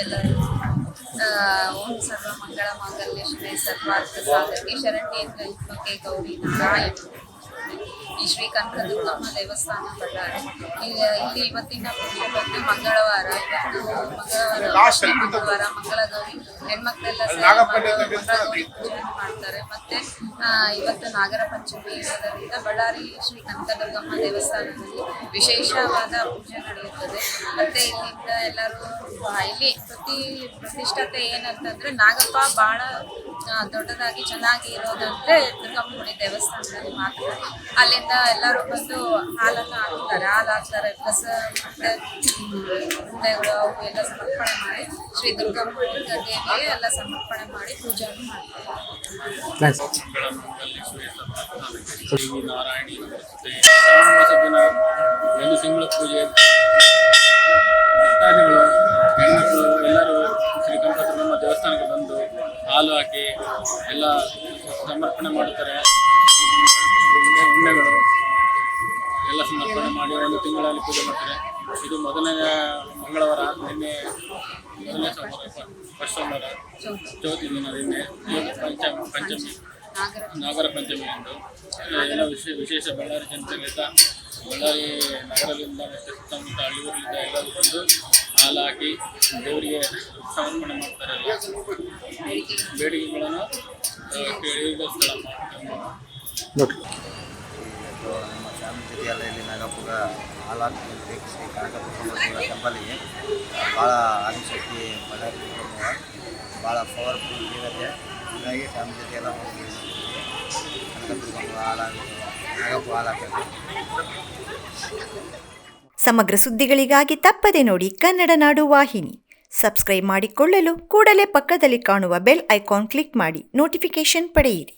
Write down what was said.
ಎಲ್ಲರೂ ಆ, ಓಂ ಸರ್ವ ಮಂಗಳ ಮಾಂಗಲ್ಯ ಶ್ರೀ ಸರ್ವಾರ್ಥ ಸಾಧಕೆ ಶರಣ್ಯೇ ತ್ರ್ಯಂಬಕೆ ಗೌರಿ ನಾರಾಯಣ. ಈ ಶ್ರೀ ಕನಕದುರ್ಗಮ್ಮ ದೇವಸ್ಥಾನ ಬಳ್ಳಾರಿ. ಇಲ್ಲಿ ಇಲ್ಲಿ ಇವತ್ತಿನ ಬಂದು ಮಂಗಳವಾರ ಇವತ್ತು ಮಂಗಳವಾರ ಮಂಗಳವಾರ ಮಂಗಳ ಗೌರಿ ಹೆಣ್ಮಕ್ಳೆಲ್ಲ ಸೇರಿ ಮಂಗಳ ಗೌರಿ ಮತ್ತೆ ಇವತ್ತು ನಾಗರ ಪಂಚಮಿ ಇರೋದರಿಂದ ಬಳ್ಳಾರಿ ಶ್ರೀ ಕನಕದುರ್ಗಮ್ಮ ದೇವಸ್ಥಾನದಲ್ಲಿ ವಿಶೇಷವಾದ ಪೂಜೆ ನಡೆಯುತ್ತದೆ. ಮತ್ತೆ ಇಲ್ಲಿಂದ ಎಲ್ಲರೂ ಇಲ್ಲಿ ಪ್ರತಿ ಪ್ರತಿಷ್ಠತೆ ಏನಂತಂದ್ರೆ ನಾಗಪ್ಪ ಬಹಳ ದೊಡ್ಡದಾಗಿ ಚೆನ್ನಾಗಿ ಇರೋದಂದ್ರೆ ದುರ್ಗಮ್ಮಗುಡಿ ದೇವಸ್ಥಾನದಲ್ಲಿ ಮಾತ್ರ. ಅಲ್ಲಿಂದ ಎಲ್ಲರೂ ಬಂದು ಹಾಲನ್ನು ಹಾಕ್ತಾರೆ. ಹಾಲು ಹಾಕ್ತಾರೆ. ಪ್ಲಸ್ ಮತ್ತೆ ಉಂಡೆಗಳು ಅವು ಎಲ್ಲ ಸಮರ್ಪಣೆ ಮಾಡಿ ಶ್ರೀ ದುರ್ಗಮ್ಮ ದೇವಿಗೆ ಎಲ್ಲ ಸಮರ್ಪಣೆ ಮಾಡಿ ಪೂಜೆಯನ್ನು ಮಾಡ್ತಾರೆ. ನಾರಾಯಣಿ. ಮಾಸದ ದಿನ ಒಂದು ತಿಂಗಳ ಪೂಜೆ ಭಕ್ತಾದಿಗಳು ಹೆಣ್ಮಕ್ಳು ಎಲ್ಲರೂ ಶ್ರೀ ಕನಕದುರ್ಗಮ್ಮ ದೇವಸ್ಥಾನಕ್ಕೆ ಬಂದು ಹಾಲು ಹಾಕಿ ಎಲ್ಲ ಸಮರ್ಪಣೆ ಮಾಡುತ್ತಾರೆ ಉಂಡೆ ಉಂಡೆಗಳು ಎಲ್ಲ ಸಮರ್ಪಣೆ ಮಾಡಿ ಒಂದು ತಿಂಗಳಲ್ಲಿ ಪೂಜೆ ಮಾಡ್ತಾರೆ ಇದು ಮೊದಲನೇ ಮಂಗಳವಾರ, ನಿನ್ನೆ ಮೊದಲನೇ ಸೋಮವಾರ ಫಸ್ಟ್ ಸೋಮವಾರ ಚೌತಿ ದಿನ ನಿನ್ನೆ ಪಂಚಮ, ಪಂಚಮಿ, ನಾಗರ ಪಂಚಮಿ ಎಂದು ಎಲ್ಲ ವಿಶೇಷ ವಿಶೇಷ ಬಳ್ಳಾರಿ ಜನತೆಗಳಿಂದ ಬಳ್ಳಾರಿ ನಗರದಿಂದ ಮತ್ತು ಸುತ್ತಮುತ್ತ ಹಳ್ಳಿಯೂರಿಂದ ಎಲ್ಲರೂ ಬಂದು ಹಾಲು ಹಾಕಿ ದೇವರಿಗೆ ಸಮರ್ಪಣೆ ಮಾಡ್ತಾರೆ ಬೇಡಿಕೆಗಳನ್ನು ಕೇಳಿಗೋಸ್ಕರ ಮಾಡ್ತಾರೆ ಇವತ್ತು ನಮ್ಮ ಶಾಮಿ ಇಲ್ಲಿ ನಾಗಪ್ಪಗ ಹಾಲಾಗ್ತಿದೆ ಶ್ರೀ ಕನಕಪುರ ಟೆಂಪಲ್ಗೆ ಭಾಳ ಆದಿಶಕ್ತಿ ಬಳ್ಳಾರಿ ಭಾಳ ಪವರ್ಫುಲ್ ಇರುತ್ತೆ. ಹೀಗಾಗಿ ಫ್ಯಾಮಿಲಿ ಜೊತೆ ಎಲ್ಲ ಹೋಗಿ ಕನಕಪುರ ಹಾಲಾಗಿ ನಾಗಪ್ಪ ಹಾಲಾಗ್ತದೆ ಸಮಗ್ರ ಸುದ್ದಿಗಳಿಗಾಗಿ ತಪ್ಪದೆ ನೋಡಿ ಕನ್ನಡ ನಾಡು ವಾಹಿನಿ. ಸಬ್ಸ್ಕ್ರೈಬ್ ಮಾಡಿಕೊಳ್ಳಲು ಕೂಡಲೇ ಪಕ್ಕದಲ್ಲಿ ಕಾಣುವ ಬೆಲ್ ಐಕಾನ್ ಕ್ಲಿಕ್ ಮಾಡಿ ನೋಟಿಫಿಕೇಶನ್ ಪಡೆಯಿರಿ.